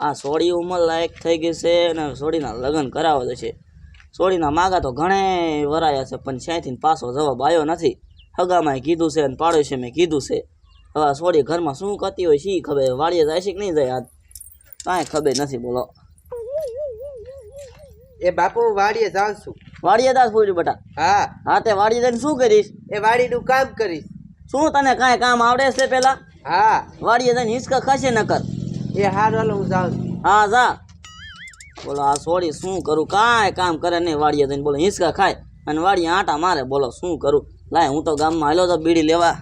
આ સોડી ઉંમર લાયક થઈ ગઈ છે અને સોડીના લગ્ન કરાવવા દે છે સોડીના માગા તો ઘણે વરાયા છે પણ ત્યાંથી પાછો જવાબ આવ્યો નથી. હગામાં કીધું છે અને પાડોશી મેં કીધું છે. હવે આ સોડી ઘરમાં શું કરતી હોય શી ખબર? વાડીએ જાય છે કે નહીં જાય આ કાંઈ ખબર નથી બોલો. એ બાપુ વાડીએ જાઉં છું. વાડીએ દાસ પૂછ્યું બેટા? હા. હા તે વાડીએ જઈને શું કરીશ? એ વાડીનું કામ કરીશ. શું તને કાંઈ કામ આવડે છે પેલા? હા. વાડીએ જઈને હિંચકા ખાશે ન કર એ હારું હાલો હું જાઉં હા જા. બોલો આ સોડી શું કરું? કાંઈ કામ કરે નહીં વાડીએ જઈને બોલો હિંચકા ખાય અને વાડીએ આટા મારે બોલો શું કરું? લાય હું તો ગામમાં હાલો તો બીડી લેવા.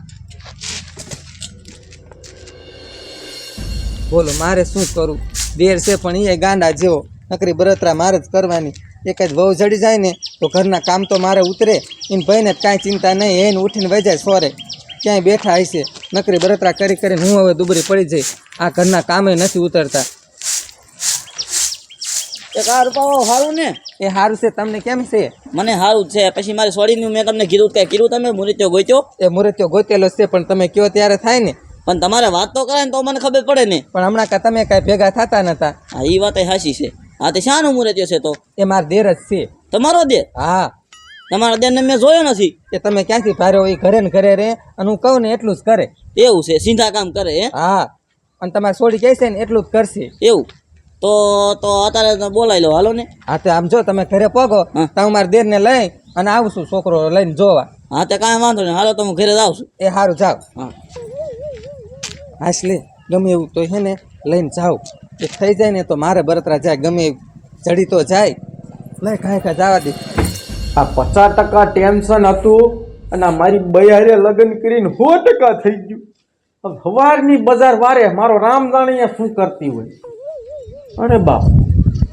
બોલો મારે શું કરું? દેર છે પણ એ ગાંડા જેવો. નકરી બરતરા મારે જ કરવાની. એક જ વહુ જડી જાય ને તો ઘરના કામ તો મારે ઉતરે. એને ભાઈને જ કાંઈ ચિંતા નહીં એને ઉઠીને વહી જાય સોરે. ક્યાંય બેઠા હશે? નકરી બરતરા કરી કરીને હું હવે દુબળી પડી જઈ આ ઘરના કામે નથી ઉતરતા. એક આ રૂપાવો સારું ને? એ સારું છે તમને કેમ છે? મને સારું છે. પછી મારી સોડીનું મેં તમને કીધું કે કીધું તમે? મુરીત્યો ગોત્યો એ મુરત્યો ગોતેલો છે પણ તમે કયો ત્યારે થાય ને? પણ તમારે વાત તો કરે ને તો મને ખબર પડે ને. પણ હમણાં તમે કાંઈ ભેગા થતા નતા? હા એ વાત હાસી છે. હા તે શાનું મુરીત્યો છે તો? એ માર દેર જ છે. તમારો દે હા. તમારા દેરને મેં જોયો નથી. કે તમે ક્યાંથી ભારે એ ઘરે ને ઘરે રહે અને હું કહું ને એટલું જ કરે. એવું છે સીધા કામ કરે હે? હા. અને તમારે છોડી કહેશે ને એટલું જ કરશે. એવું? તો તો અત્યારે બોલાવી લો હાલો ને. હા તો આમ જો તમે ઘરે પગો હા. તો હું મારા દેરને લઈ અને આવશું છોકરો લઈને જોવા. હા તે કાંઈ વાંધો નહીં. હાલો તો હું ઘરે જાઉં છું. એ સારું જાઓ. હા. આશલી લે ગમે એવું તો છે ને લઈને જાઓ. એ થઈ જાય ને તો મારે બરતરા જાય ગમે જડી તો જાય. લઈ કાંઈ કાંઈ જવા દે. આ પચાસ ટકા ટેન્શન હતું અને આ મારી બયારે લગ્ન કરીને સો ટકા થઈ ગયું. સવારની બજાર વારે મારો રામ જાણીએ શું કરતી હોય? અરે બાપ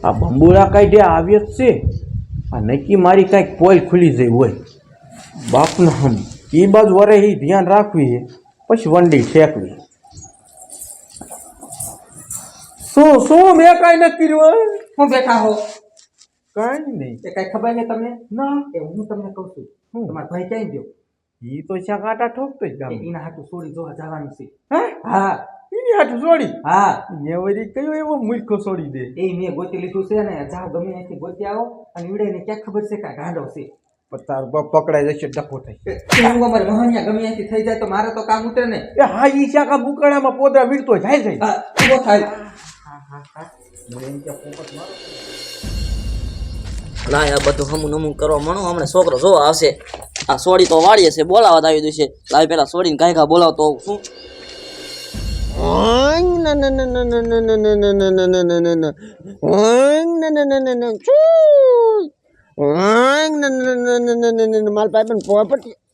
આ બંબુરા ડે આવ્યો જ છે. આ નક્કી મારી કાંઈક પોલ ખુલી જઈ હોય. બાપને હમ એ બાજુ વરે એ ધ્યાન રાખવી છે પછી વંડી ફેંકવી. શું શું મેં કાંઈ નથી કર્યું હે? બેઠા હો કાંઈ નહીં. કઈ કાંઈ ખબર નહીં તમને? ના. એ હું તમને કહું છું? તમારા ભાઈ ક્યાંય ગયો? ઈ તો શા કાંટા ઠોકતો જ ગામ એના હાટું છોડી જોવા જવાનું છે. હા? એની હાટું છોડી હા. ને વળી કયો એવો મૂર્ખો છોડી દે? એ મેં ગોતી લીધું છે ને જાઓ ગમે ત્યાંથી ગોતી આવો અને વીડાઈને ક્યાં ખબર છે કે ગાંડો છે. પણ બાપ પકડાઈ જશે ડખો થઈ હું અમારે મહાનિયા ગમે ત્યાંથી થઈ જાય તો મારે તો કામ ઉતરે ને. એ હા ઈ શાકા બુકડામાં પોદરા વીડતો જાય જાય હા ઊભો થાય. હા આ બધું હમું નમું કરવા મણો હમણાં છોકરો જોવા આવશે. આ સોડી તો વાળીએ છે બોલાવા આવી છે લાવી પેલા સોડીને કાંઈ કાંઈ બોલાવતો હોઉં શું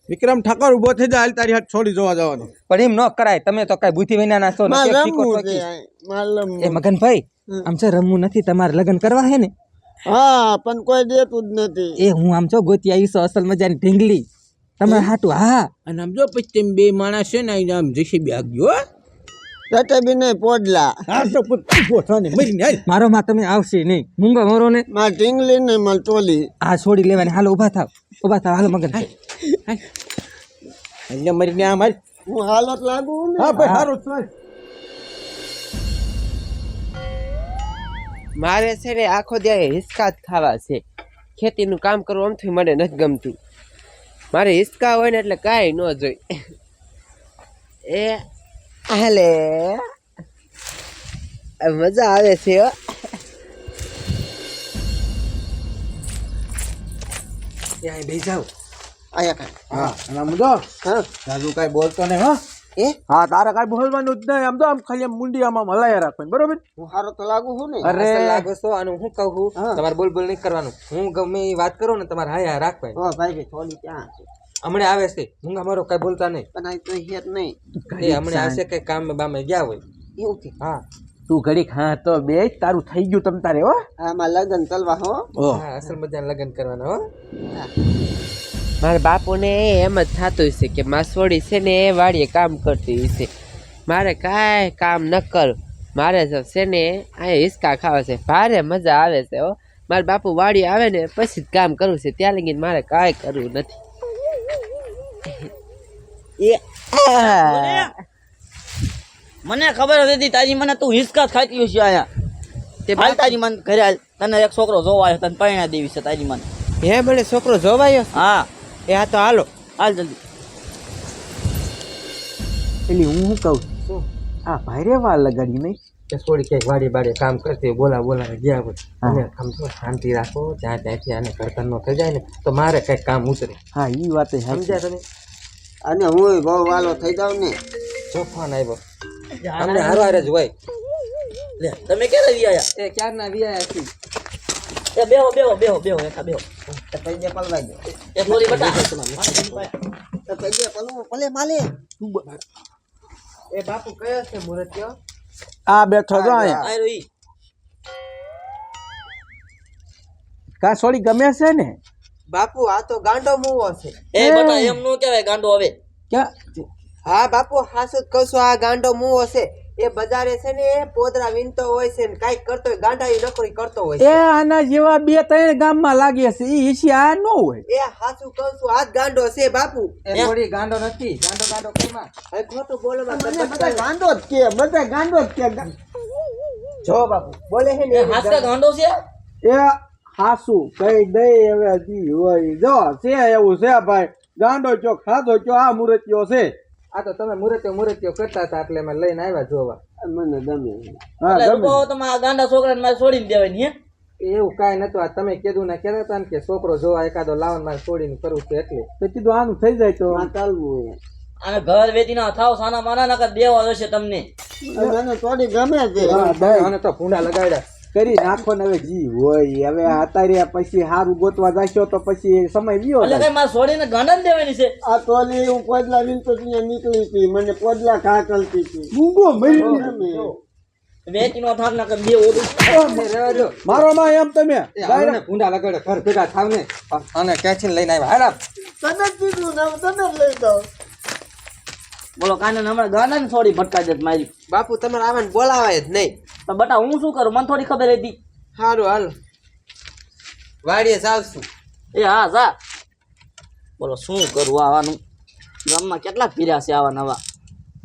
વિક્રમ ઠાકોર ઊભો થઈ જાય તારી હાથ છોડી જોવા જવાનો પણ એમ ન કરાય તમે તો કઈ બુદ્ધિ વિના ના છો. એ મગનભાઈ આમ છે રમવું નથી તમારે લગ્ન કરવા હે ને હા પણ કોઈ દેતું જ નથી. એ હું આમ છો ગોતી આવી છું અસલ મજાની ઢીંગલી. તમે હાટું હા. અને આમ જો પછી તેમ બે માણસ છે ને આઈને આમ જેસીબી આગજો રટે બી નહીં પોડલા હા તો પુત મરીને હાલ. મારો માં તમે આવશે નહીં. મૂંગો મારો ને? માં ટીંગલી ને માં ટોલી. આ છોડી લેવાની. હાલો ઊભા થાવ. ઊભા થાવ હાલો મગનભાઈ અહીંયા મરીને આમ હાલ. હું હાલત લાગુ ને. હા ભાઈ સારું ચાલ. મારે છે ને આખો દિવસ હિસકા જ ખાવા છે. ખેતીનું કામ કરવું આમથી મને નથી ગમતું. મારે હિસકા હોય ને એટલે કાંઈ ન જોઈ. એ હાલે. મજા આવે છે હો. ત્યાં બે જાઉં અહીંયા કાંઈ. હા અને હા. દાદુ કાંઈ બોલતો નહીં હો. એ? હા તારા કાંઈ બોલવાનું જ નહીં. આમ તો આમ ખાલી આમ મુંડી આમ આમ હલાયા રાખવાની બરોબર? હું હારો તો લાગુ છું ને અરે. લાગો છો અને હું કહું તમારે બોલ બોલ નહીં કરવાનું. હું ગમે એ વાત કરું ને તમારે હા હા રાખવાની. હો ભાઈ ભાઈ થોડી ક્યાં હમણે આવે છે. હું અમારો કઈ બોલતા નહીં. પણ આ તો હેત નહીં. એ હમણાં આવશે કઈ કામ બામે ગયા હોય. એવું કે? હા. તું ઘડીક હા તો બે તારું થઈ ગયું તમ તારે હો. આમાં લગન તલવા હો. હા અસલ મજાના લગ્ન કરવાના હો. મારા બાપુને એમ જ થતું છે કે માસવડી છે ને એ વાડીએ કામ કરતી છે મારે કાંઈ કામ ન કરું. મારે છે ને અહીંયા હિસકા ખાવા છે. ભારે મજા આવે છે હો. મારા બાપુ વાડી આવે ને પછી જ કામ કરવું છે. ત્યાં લગીને મારે કાંઈ કરવું નથી. એ મને ખબર હતી તારી મને તું હિસકા ખાતી હશે આયા તે ભાઈ તારી મન ઘરે તને એક છોકરો જોવા આવ્યો તને પરણા દેવી છે તારી મન. હે મને છોકરો જોવાયો હા. એ હા તો હાલો હાલ જલ્દી. પેલી હું શું કહું? છું આ ભાઈરે વાર લગાડી નહીં? કે થોડી ક્યાંક વાડી બાડી કામ કરતી હોય, બોલા બોલા ગયા હોય. અને આમ તો શાંતિ રાખો જ્યાં ત્યાંથી આને કરતન નો થઈ જાય ને તો મારે કંઈક કામ ઉતરે. હા એ વાત સમજ્યા તમે? અને હું બહુ વાલો થઈ જાઉં ને. જો આવ્યો અમને હારો હારે જ હોય. લે તમે ક્યારે વી આયા? એ ક્યારના વિયા છે એ બેહો બેહો બેહો બેહો એકા બેહો તો પૈજે પલવાઈ દો એક લોરી બટા તો પૈજે પલવું ભલે માલે એ બાપુ કયો છે મુરત્યો આ બેઠો જો અહીંયા આયરો ઈ કા સોળી ગમે છે ને બાપુ આ તો ગાંડો મૂવો છે એ બટા એમ નો કહેવાય ગાંડો હવે ક્યાં હા બાપુ હાસુ જ કહું છું આ ગાંડો મૂવો છે એ બજારે છે ને પોદરા વિનતો હોય છે ને કાંઈક કરતો હોય ગાંડા નોકરી કરતો હોય એ આના જેવા બે ત્રણ ગામમાં લાગે છે એ ઈશી આ ન હોય. એ હાસુ કહું છું આ ગાંડો છે બાપુ. એ થોડી ગાંડો નથી ગાંડો ગાંડો કેમાં હવે ખોટું બોલો માં મને બધા ગાંડો જ કે બધા ગાંડો જ કે. જો બાપુ બોલે છે ને એ ગાંડો છે? એ હાસુ કઈ દઈ હવે હજી હોય. જો છે એવું છે ભાઈ ગાંડો ચોક ખાધો ચો આ મૂર્તિઓ છે. આ તો તમે મુરત્યો મુરત્યો કરતા હતા એટલે મેં લઈને આવ્યા જોવા. મને ગમે. હા ગમે. લોકો તમારા ગાંડા છોકરાને મારે છોડીને દેવાય ને એવું કાંઈ નતું આ તમે કીધું ને કહેતા હતા ને કે છોકરો જોવા એકાદો લાવન મારે છોડીને કરવું છે એટલે. તો કીધું આનું થઈ જાય તો. આ ચાલવું અને ઘર વેચી ના થાવ સાના માના નકર દેવા જશે તમને. મને ગમે છે અને તો ભૂંડા લગાડ્યા. કરી નાખો ને હવે જી હોય. હવે અત્યારે પછી સારું ગોતવા જાશો તો પછી સમય વિયો એટલે કઈ મારે છોડીને ગાંડા ને દેવાની છે. આ તોલી હું પોદલા ત્યાં નીકળી હતી. મને પોદલા ઘા કરતી હતી. મૂંગો મરી ગમે. વેચી નો થાક નકર બે ઓડું મારો માં એમ તમે? એ ગુંડા ભૂંડા લગાડે ઘર ભેગા થાવ ને અને કેચીન લઈને આવ્યા? હારા તને કીધું ને તને લઈ જાઉં બોલો કાંડે હમણાં ગાના ને થોડી ભટકા દેત મારી. બાપુ તમારે આવાને બોલાવાય જ નહીં. તો બટા હું શું કરું? મને થોડી ખબર હતી. સારું હાલ. વાડીએ જાવશું એ હા જા. બોલો શું કરું આવાનું? ગામમાં કેટલા પીર્યા છે આવા નવા.